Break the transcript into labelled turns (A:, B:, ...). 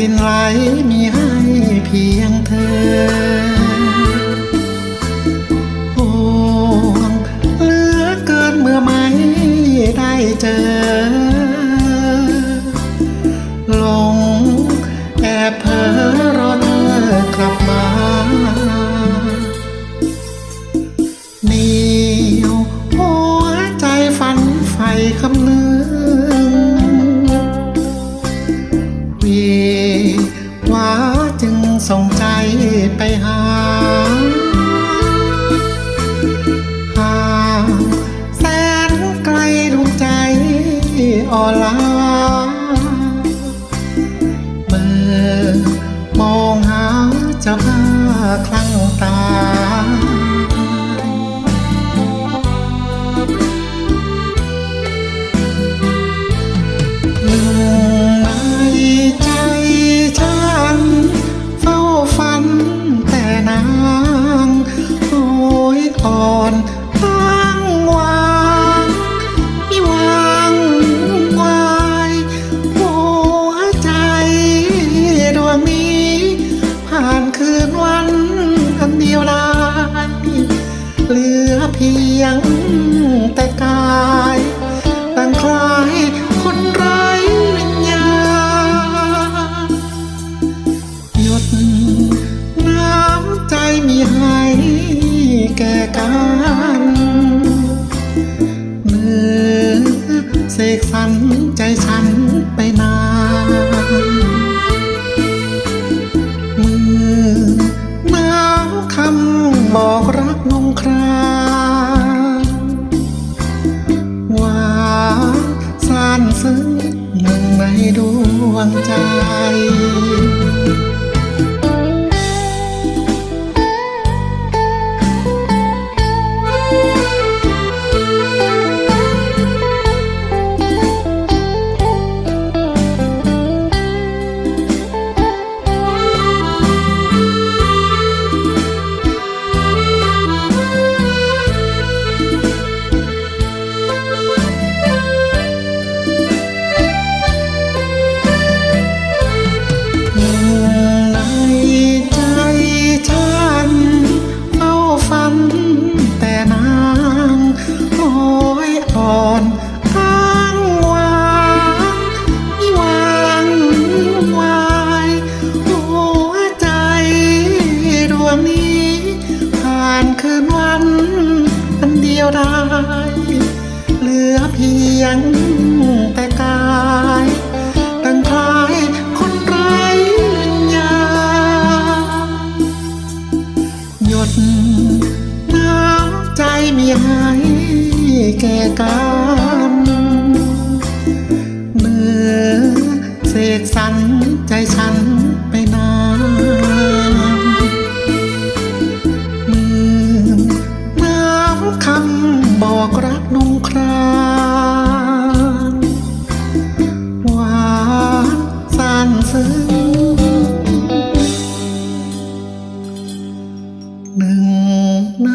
A: ลิ่นไหลมีให้เพียงเธอ ลา เมื่อมองหาเจ้าคลา ซึ้งหนึ่งในดวงใจ คืนวันอันเดียวดายเหลือเพียงแต่กายตั้งคล้ายคนไร้วิญญาหยดน้ำใจมีหายแก่กาย หนึ่งใน